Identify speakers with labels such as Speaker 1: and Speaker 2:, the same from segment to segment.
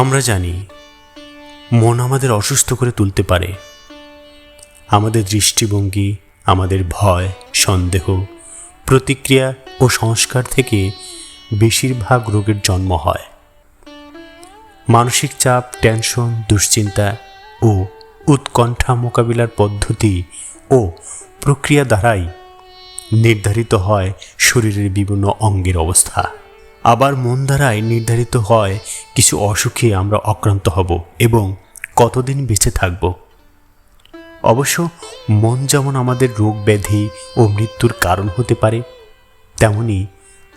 Speaker 1: আমরা জানি, মন আমাদের অসুস্থ করে তুলতে পারে। আমাদের দৃষ্টিভঙ্গি, আমাদের ভয়, সন্দেহ, প্রতিক্রিয়া ও সংস্কার থেকে বেশিরভাগ রোগের জন্ম হয়। মানসিক চাপ, টেনশন, দুশ্চিন্তা ও উৎকণ্ঠা মোকাবিলার পদ্ধতি ও প্রক্রিয়া দ্বারাই নির্ধারিত হয় শরীরের বিভিন্ন অঙ্গের অবস্থা। আবার মন দ্বারাই নির্ধারিত হয় কিছু অসুখে আমরা আক্রান্ত হব এবং কতদিন বেঁচে থাকব। অবশ্য মন যেমন আমাদের রোগ ব্যাধি ও মৃত্যুর কারণ হতে পারে, তেমনি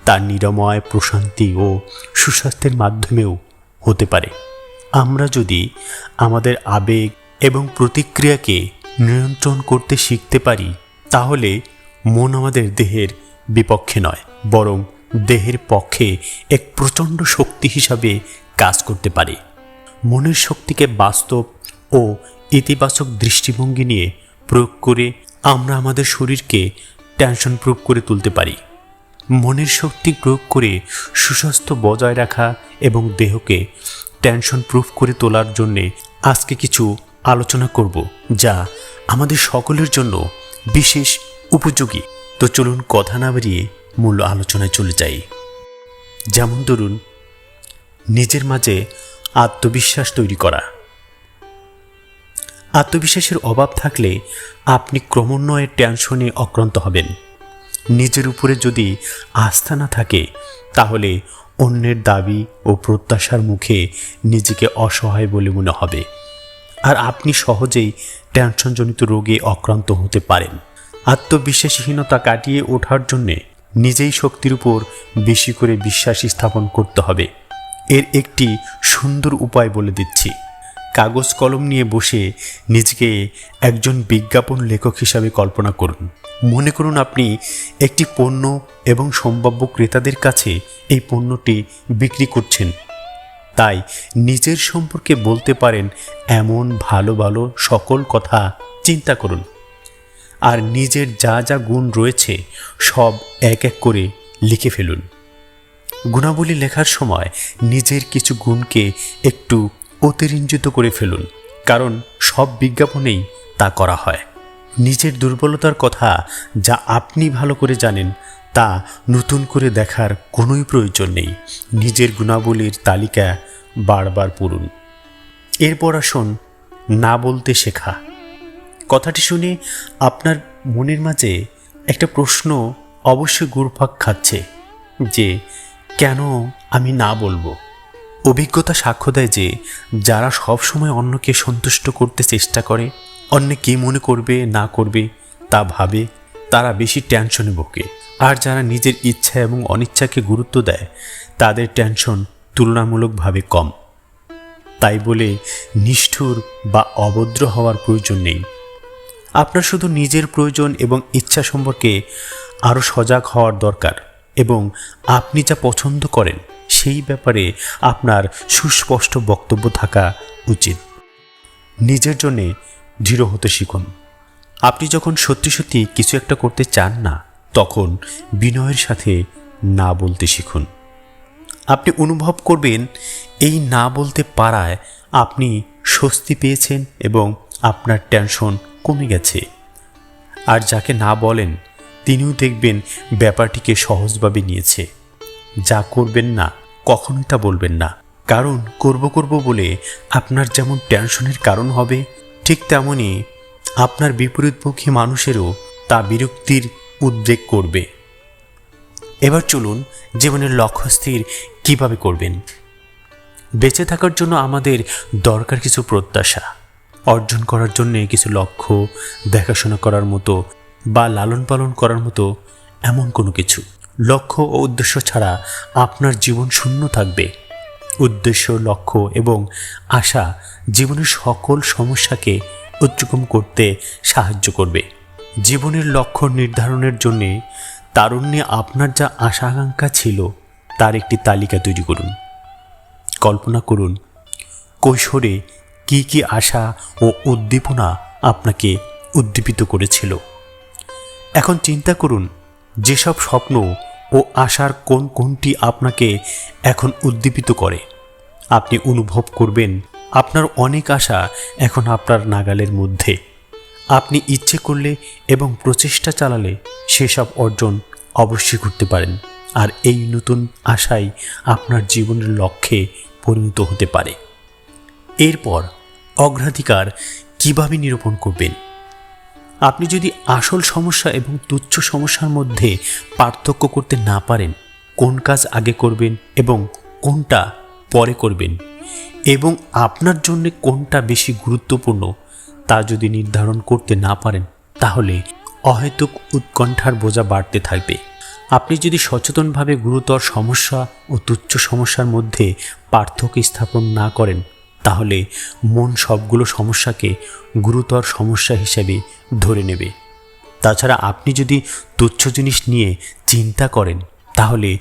Speaker 1: তার নিরাময়, প্রশান্তি ও সুস্বাস্থ্যের মাধ্যমেও হতে পারে। আমরা যদি আমাদের আবেগ এবং প্রতিক্রিয়াকে নিয়ন্ত্রণ করতে শিখতে পারি, তাহলে মন আমাদের দেহের বিপক্ষে নয়, বরং দেহের পক্ষে এক প্রচণ্ড শক্তি হিসাবে কাজ করতে পারে। মনের শক্তিকে বাস্তব ও ইতিবাচক দৃষ্টিভঙ্গি নিয়ে প্রয়োগ করে আমরা আমাদের শরীরকে টেনশন প্রুফ করে তুলতে পারি। মনের শক্তি প্রয়োগ করে সুস্বাস্থ্য বজায় রাখা এবং দেহকে টেনশন প্রুফ করে তোলার জন্যে আজকে কিছু আলোচনা করব, যা আমাদের সকলের জন্য বিশেষ উপযোগী। তো চলুন কথা না বেরিয়ে মূল আলোচনায় চলে যাই। যেমন ধরুন, নিজের মাঝে আত্মবিশ্বাস তৈরি করা। আত্মবিশ্বাসের অভাব থাকলে আপনি ক্রমান্বয়ে টেনশনে আক্রান্ত হবেন। নিজের উপরে যদি আস্থা না থাকে, তাহলে অন্যের দাবি ও প্রত্যাশার মুখে নিজেকে অসহায় বলে মনে হবে। আর আপনি সহজেই টেনশনজনিত রোগে আক্রান্ত হতে পারেন। আত্মবিশ্বাসহীনতা কাটিয়ে ওঠার জন্যে নিজেই শক্তির উপর বেশি করে বিশ্বাস স্থাপন করতে হবে। এর একটি সুন্দর উপায় বলে দিচ্ছি। কাগজ কলম নিয়ে বসে নিজেকে একজন বিজ্ঞাপন লেখক হিসাবে কল্পনা করুন। মনে করুন আপনি একটি পণ্য এবং সম্ভাব্য ক্রেতাদের কাছে এই পণ্যটি বিক্রি করছেন। তাই নিজের সম্পর্কে বলতে পারেন এমন ভালো ভালো সকল কথা চিন্তা করুন। আর নিজের যা যা গুণ রয়েছে সব এক এক করে লিখে ফেলুন। গুণাবলী লেখার সময় নিজের কিছু গুণকে একটু অতিরঞ্জিত করে ফেলুন, কারণ সব বিজ্ঞাপনেই তা করা হয়। নিজের দুর্বলতার কথা যা আপনি ভালো করে জানেন, তা নতুন করে দেখার কোনোই প্রয়োজন নেই। নিজের গুণাবলীর তালিকা বারবার পড়ুন। এরপর আসুন না বলতে শেখা। কথাটি শুনে আপনার মনের মাঝে একটা প্রশ্ন অবশ্যই ঘুরপাক খাচ্ছে, যে কেন আমি না বলব? অভিজ্ঞতা সাক্ষ্য দেয় যে যারা সবসময় অন্যকে সন্তুষ্ট করতে চেষ্টা করে, অন্য কী মনে করবে, না করবে, তা ভাবে, তারা বেশি টেনশনে ভোগে। আর যারা নিজের ইচ্ছা এবং অনিচ্ছাকে গুরুত্ব দেয়, তাদের টেনশন তুলনামূলকভাবে কম। তাই বলে নিষ্ঠুর বা অভদ্র হওয়ার প্রয়োজন নেই। আপনার শুধু নিজের প্রয়োজন এবং ইচ্ছা সম্পর্কে আরও সজাগ হওয়ার দরকার এবং আপনি যা পছন্দ করেন সেই ব্যাপারে আপনার সুস্পষ্ট বক্তব্য থাকা উচিত। নিজের জন্যে দৃঢ় হতে শিখুন। আপনি যখন সত্যি সত্যি কিছু একটা করতে চান না, তখন বিনয়ের সাথে না বলতে শিখুন। আপনি অনুভব করবেন এই না বলতে পারায় আপনি স্বস্তি পেয়েছেন এবং আপনার টেনশন কমে গেছে। আর যাকে না বলেন, তিনিও দেখবেন ব্যাপারটিকে সহজভাবে নিয়েছে। যা করবেন না, কখনোই তা বলবেন না। কারণ করব করব বলে আপনার যেমন টেনশনের কারণ হবে, ঠিক তেমনই আপনার বিপরীতমুখী মানুষেরও তা বিরক্তির উদ্বেগ করবে। এবার চলুন জীবনের লক্ষ্য স্থির কীভাবে করবেন। বেঁচে থাকার জন্য আমাদের দরকার কিছু প্রত্যাশা। অর্জন করার জন্য কিছু লক্ষ্য, দেখাশোনা করার মতো বা লালন পালন করার মতো এমন কোনো কিছু। লক্ষ্য ও উদ্দেশ্য ছাড়া আপনার জীবন শূন্য থাকবে। উদ্দেশ্য, লক্ষ্য এবং আশা জীবনের সকল সমস্যাকে অতিক্রম করতে সাহায্য করবে। জীবনের লক্ষ্য নির্ধারণের জন্যে তারুণ্যে আপনার যা আশা আকাঙ্ক্ষা ছিল, তার একটি তালিকা তৈরি করুন। কল্পনা করুন, কৈশোরে কি কি আশা ও উদ্দীপনা আপনাকে উদ্দীপিত করেছিল? এখন চিন্তা করুন, যেসব স্বপ্ন ও আশার কোন কোনটি আপনাকে এখন উদ্দীপিত করে? আপনি অনুভব করবেন, আপনার অনেক আশা এখন আপনার নাগালের মধ্যে। আপনি ইচ্ছে করলে এবং প্রচেষ্টা চালালে সেসব অর্জন অবশ্যই করতে পারেন, আর এই নতুন আশাই আপনার জীবনের লক্ষ্যে পরিণত হতে পারে। এরপর অগ্রাধিকার কীভাবে নিরূপণ করবেন? আপনি যদি আসল সমস্যা এবং তুচ্ছ সমস্যার মধ্যে পার্থক্য করতে না পারেন, কোন কাজ আগে করবেন এবং কোনটা পরে করবেন? এবং আপনার জন্য কোনটা বেশি গুরুত্বপূর্ণ, তা যদি নির্ধারণ করতে না পারেন, তাহলে অহেতুক উৎকণ্ঠার বোঝা বাড়তে থাকবে। আপনি যদি সচেতনভাবে গুরুতর সমস্যা ও তুচ্ছ সমস্যার মধ্যে পার্থক্য স্থাপন না করেন তাহলে মন সবগুলো সমস্যাকে গুরুতর সমস্যা হিসেবে ধরে নেবে। তাছাড়া আপনি যদি তুচ্ছ জিনিস নিয়ে চিন্তা করেন, তাহলে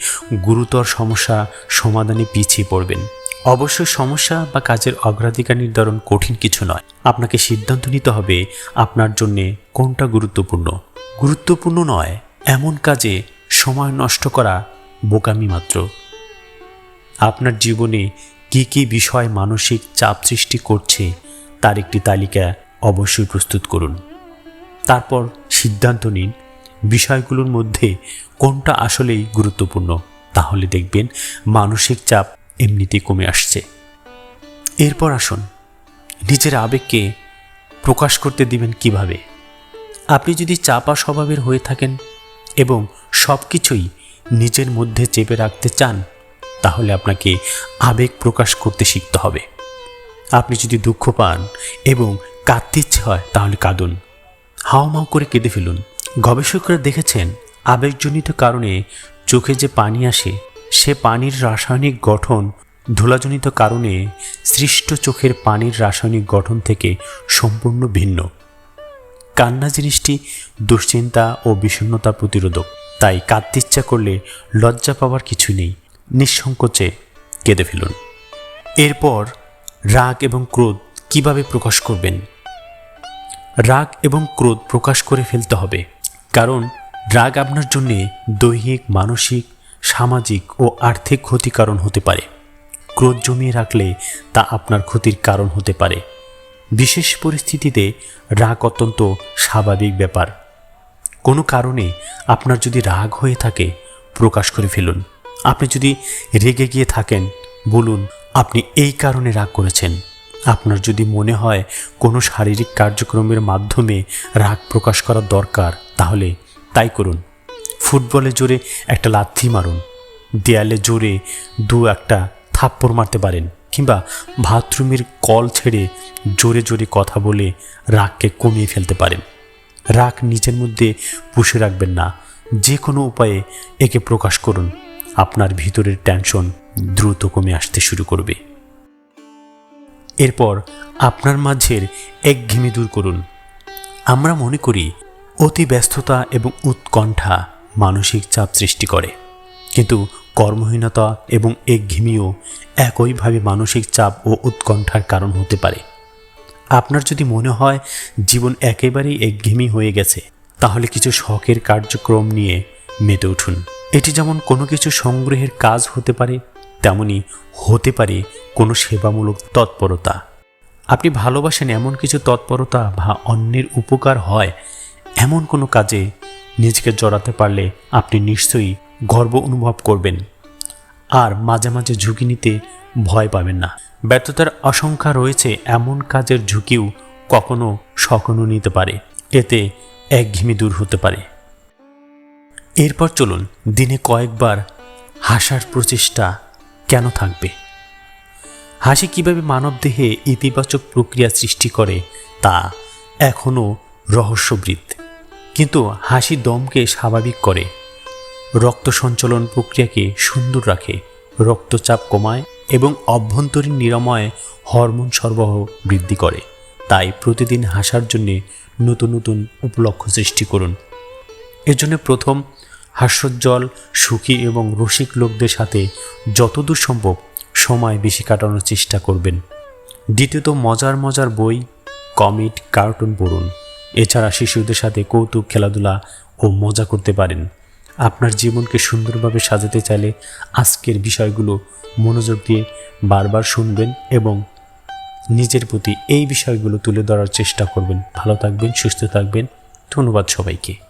Speaker 1: গুরুতর সমস্যা সমাধানে পিছিয়ে পড়বেন। অবশ্যই সমস্যা বা কাজের অগ্রাধিকার নির্ধারণ কঠিন কিছু নয়। আপনাকে সিদ্ধান্ত নিতে হবে আপনার জন্যে কোনটা গুরুত্বপূর্ণ। গুরুত্বপূর্ণ নয়, এমন কাজে সময় নষ্ট করা বোকামি মাত্র। আপনার জীবনে কি কি বিষয় মানসিক চাপ সৃষ্টি করছে তার একটি তালিকা অবশ্যই প্রস্তুত করুন। তারপর সিদ্ধান্ত নিন বিষয়গুলোর মধ্যে কোনটা আসলেই গুরুত্বপূর্ণ। তাহলে দেখবেন মানসিক চাপ এমনিতেই কমে আসছে। এরপর আসুন, নিজের আবেগকে প্রকাশ করতে দিবেন কীভাবে? আপনি যদি চাপা স্বভাবের হয়ে থাকেন এবং সব কিছুই নিজের মধ্যে চেপে রাখতে চান তাহলে আপনাকে আবেগ প্রকাশ করতে শিখতে হবে। আপনি যদি দুঃখ পান এবং কাঁদতে ইচ্ছে হয়, তাহলে কাঁদুন। হাওমাও করে কেঁদে ফেলুন। গবেষকরা দেখেছেন, আবেগজনিত কারণে চোখে যে পানি আসে, সে পানির রাসায়নিক গঠন ধুলাজনিত কারণে সৃষ্ট চোখের পানির রাসায়নিক গঠন থেকে সম্পূর্ণ ভিন্ন। কান্না জিনিসটি দুশ্চিন্তা ও বিষণ্ণতা প্রতিরোধক। তাই কাঁদতে ইচ্ছা করলে লজ্জা পাওয়ার কিছু নেই। নিঃসংকোচে কেঁদে ফেলুন। এরপর রাগ এবং ক্রোধ কীভাবে প্রকাশ করবেন? রাগ এবং ক্রোধ প্রকাশ করে ফেলতে হবে। কারণ রাগ আপনার জন্যে দৈহিক, মানসিক, সামাজিক ও আর্থিক ক্ষতি কারণ হতে পারে। ক্রোধ জমিয়ে রাখলে তা আপনার ক্ষতির কারণ হতে পারে। বিশেষ পরিস্থিতিতে রাগ অত্যন্ত স্বাভাবিক ব্যাপার। কোনো কারণে আপনার যদি রাগ হয়ে থাকে, প্রকাশ করে ফেলুন। আপনি যদি রেগে গিয়ে থাকেন, বলুন, আপনি এই কারণে রাগ করেছেন। আপনার যদি মনে হয় কোনো শারীরিক কার্যক্রমের মাধ্যমে রাগ প্রকাশ করা দরকার, তাহলে তাই করুন। ফুটবলে জোরে একটা লাথি মারুন। দেয়ালে জোরে দু একটা থাপ্পড় মারতে পারেন, কিংবা বাথরুমের কল ছেড়ে জোরে জোরে কথা বলে রাগকে কমিয়ে ফেলতে পারেন। রাগ নিজের মধ্যে পুষে রাখবেন না। যে কোনো উপায়ে একে প্রকাশ করুন। আপনার ভিতরের টেনশন দ্রুত কমে আসতে শুরু করবে। এরপর আপনার মাঝের একঘেমি দূর করুন। আমরা মনে করি অতি ব্যস্ততা এবং উৎকণ্ঠা মানসিক চাপ সৃষ্টি করে। কিন্তু কর্মহীনতা এবং একঘেমিও একইভাবে মানসিক চাপ ও উৎকণ্ঠার কারণ হতে পারে। আপনার যদি মনে হয় জীবন একেবারেই একঘেমি হয়ে গেছে, তাহলে কিছু শখের কার্যক্রম নিয়ে মেতে উঠুন। এটি যেমন কোনো কিছু সংগ্রহের কাজ হতে পারে, তেমনি হতে পারে কোনো সেবামূলক তৎপরতা। আপনি ভালোবাসেন এমন কিছু তৎপরতা বা অন্যের উপকার হয়, এমন কোনো কাজে নিজেকে জড়াতে পারলে আপনি নিশ্চয়ই গর্ব অনুভব করবেন। আর মাঝে মাঝে ঝুঁকি নিতে ভয় পাবেন না। ব্যর্থতার আশঙ্কা রয়েছে এমন কাজের ঝুঁকিও কখনো সকনো নিতে পারে। এতে একঘেমি দূর হতে পারে। এরপর চলুন দিনে কয়েকবার হাসার প্রচেষ্টা কেন থাকবে? হাসি কীভাবে মানবদেহে ইতিবাচক প্রক্রিয়া সৃষ্টি করে তা এখনও রহস্যবৃত কিন্তু হাসি দমকে স্বাভাবিক করে। রক্ত সঞ্চালন প্রক্রিয়াকে সুন্দর রাখে, রক্তচাপ কমায় এবং অভ্যন্তরীণ নিরাময় হরমোন সরবরাহ বৃদ্ধি করে। তাই প্রতিদিন হাসার জন্যে নতুন নতুন উপলক্ষ সৃষ্টি করুন। এর জন্য প্রথম হাস্যোজ্জ্বল, সুখী এবং রসিক লোকদের সাথে যতদূর সম্ভব সময় বেশি কাটানোর চেষ্টা করবেন। দ্বিতীয়ত, মজার মজার বই কমিট কার্টুন পড়ুন। এছাড়া শিশুদের সাথে কৌতুক, খেলাধুলা ও মজা করতে পারেন। আপনার জীবনকে সুন্দরভাবে সাজাতে চাইলে আজকের বিষয়গুলো মনোযোগ দিয়ে বারবার শুনবেন এবং নিজের প্রতি এই বিষয়গুলো তুলে ধরার চেষ্টা করবেন। ভালো থাকবেন, সুস্থ থাকবেন। ধন্যবাদ সবাইকে।